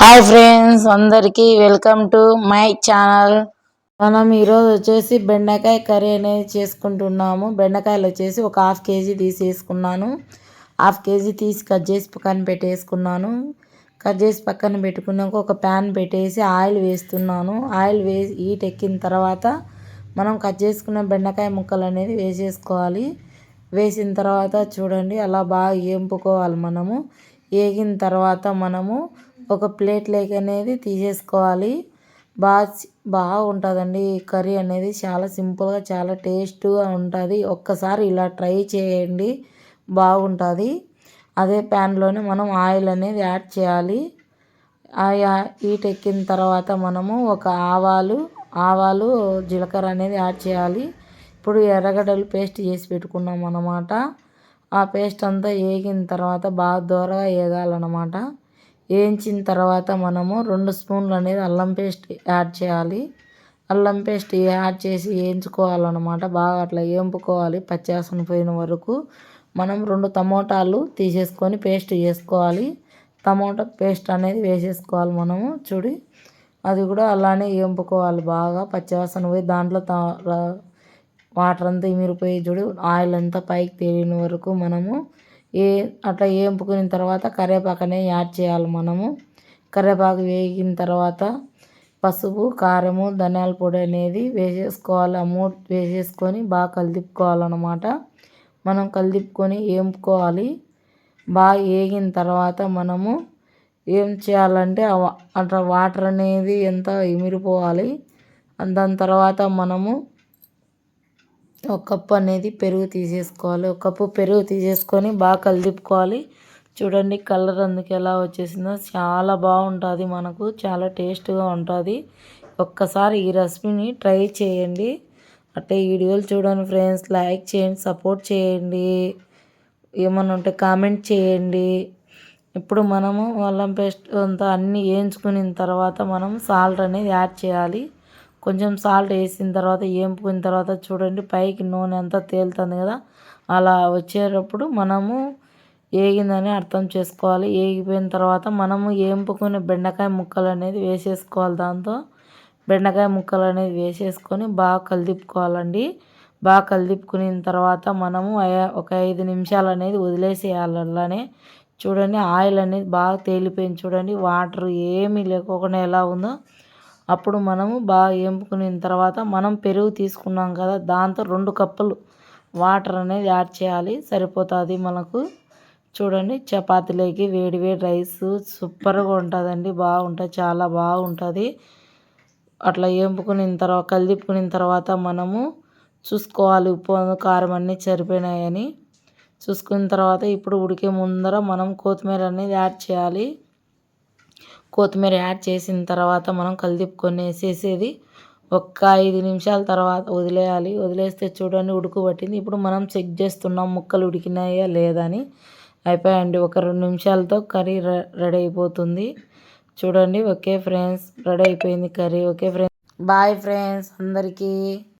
Hi friends అందరికీ welcome to my channel మనం ఈరోజు వచ్చేసి బెండకాయ కర్రీ అనేది చేసుకుంటున్నాము. బెండకాయలు వచ్చేసి ఒక హాఫ్ కేజీ తీసేసుకున్నాను. హాఫ్ కేజీ తీసి కట్ చేసి పక్కన పెట్టేసుకున్నాను. కట్ చేసి పక్కన పెట్టుకున్నాక ఒక ప్యాన్ పెట్టేసి ఆయిల్ వేస్తున్నాను. ఆయిల్ వేసి హీట్ ఎక్కిన తర్వాత మనం కట్ చేసుకున్న బెండకాయ ముక్కలు అనేది వేసేసుకోవాలి. వేసిన తర్వాత చూడండి అలా బాగా ఏంపుకోవాలి మనము. వేగిన తర్వాత మనము ఒక ప్లేట్ లేక్ అనేది తీసేసుకోవాలి. బాగా బాగుంటుందండి. ఈ కర్రీ అనేది చాలా సింపుల్గా చాలా టేస్ట్గా ఉంటుంది. ఒక్కసారి ఇలా ట్రై చేయండి. బాగుంటుంది. అదే ప్యాన్లోనే మనం ఆయిల్ అనేది యాడ్ చేయాలి. హీట్ ఎక్కిన తర్వాత మనము ఒక ఆవాలు ఆవాలు జీలకర్ర అనేది యాడ్ చేయాలి. ఇప్పుడు ఎర్రగడ్డలు పేస్ట్ చేసి పెట్టుకున్నాం అన్నమాట. ఆ పేస్ట్ అంతా వేగిన తర్వాత బాగా దూరగా వేగాలన్నమాట. వేయించిన తర్వాత మనము రెండు స్పూన్లు అనేది అల్లం పేస్ట్ యాడ్ చేయాలి. అల్లం పేస్ట్ యాడ్ చేసి వేయించుకోవాలన్నమాట. బాగా అట్లా వేంపుకోవాలి పచ్చివాసన పోయిన వరకు. మనం రెండు టమోటాలు తీసేసుకొని పేస్ట్ చేసుకోవాలి. టమోటా పేస్ట్ అనేది వేసేసుకోవాలి మనము. చూడి అది కూడా అలానే వేంపుకోవాలి బాగా. పచ్చివాసన పోయి దాంట్లో వాటర్ అంతా ఇమిరిపోయి చూడు ఆయిల్ అంతా పైకి తేలిన వరకు మనము ఏ అట్లా వేపుకున్న తర్వాత కరివేపాకు అనేది యాడ్ చేయాలి మనము. కరివేపాకు వేగిన తర్వాత పసుపు కారము ధనియాల పొడి అనేది వేసేసుకోవాలి. ఆ వేసేసుకొని బాగా కలిదిపుకోవాలన్నమాట మనం కలిదిపుకొని వేపుకోవాలి బాగా వేగిన తర్వాత మనము ఏం చేయాలంటే అట్లా వాటర్ అనేది ఎంత ఇమిరిపోవాలి. దాని తర్వాత మనము ఒక కప్పు అనేది పెరుగు తీసేసుకోవాలి. ఒక కప్పు పెరుగు తీసేసుకొని బాగా కలిదిప్పుకోవాలి చూడండి కలర్ అందుకు ఎలా వచ్చేసిందో. చాలా బాగుంటుంది మనకు. చాలా టేస్ట్గా ఉంటుంది. ఒక్కసారి ఈ రెసిపీని ట్రై చేయండి. అంటే వీడియోలు చూడండి ఫ్రెండ్స్ లైక్ చేయండి సపోర్ట్ చేయండి. ఏమన్నా ఉంటే కామెంట్ చేయండి. ఇప్పుడు మనము అల్లం పేస్ట్ అంతా అన్నీ వేయించుకున్న తర్వాత మనం సాల్ట్ అనేది యాడ్ చేయాలి. కొంచెం సాల్ట్ వేసిన తర్వాత ఏంపుకున్న తర్వాత చూడండి పైకి నూనె అంతా తేలుతుంది కదా. అలా వచ్చేటప్పుడు మనము ఏగిందని అర్థం చేసుకోవాలి. ఏగిపోయిన తర్వాత మనము ఏంపుకునే బెండకాయ ముక్కలు అనేది వేసేసుకోవాలి దాంతో. బెండకాయ ముక్కలు అనేది వేసేసుకొని బాగా కలిదిప్పుకోవాలండి. బాగా కలిదిప్పుకున్న తర్వాత మనము ఒక ఐదు నిమిషాలు అనేది వదిలేసేయాలి అలానే. చూడండి ఆయిల్ అనేది బాగా తేలిపోయింది చూడండి. వాటర్ ఏమీ లేకోకుండా ఎలా ఉందో. అప్పుడు మనము బాగా వేపుకున్న తర్వాత మనం పెరుగు తీసుకున్నాం కదా దాంతో రెండు కప్పులు వాటర్ అనేది యాడ్ చేయాలి. సరిపోతుంది మనకు. చూడండి చపాతీలోకి వేడి వేడి రైస్ సూపర్గా ఉంటుందండి. బాగుంటుంది చాలా బాగుంటుంది. అట్లా వేపుకున్న తర్వాత కలిపుకున్న తర్వాత మనము చూసుకోవాలి. ఉప్పు కారం అన్నీ సరిపోయినాయని. చూసుకున్న తర్వాత ఇప్పుడు ఉడికే ముందర మనం కొత్తిమీర అనేది యాడ్ చేయాలి. కొత్తిమీర యాడ్ చేసిన తర్వాత మనం కలిదిప్పుకొని వేసేసేది ఒక్క ఐదు నిమిషాల తర్వాత వదిలేయాలి. వదిలేస్తే చూడండి ఉడుకు పట్టింది. ఇప్పుడు మనం చెక్ చేస్తున్నాం ముక్కలు ఉడికినాయా లేదా అని. అయిపోయాయండి ఒక రెండు నిమిషాలతో కర్రీ రెడీ అయిపోతుంది. చూడండి. ఓకే ఫ్రెండ్స్ రెడీ అయిపోయింది curry. Okay friends. Bye friends అందరికీ.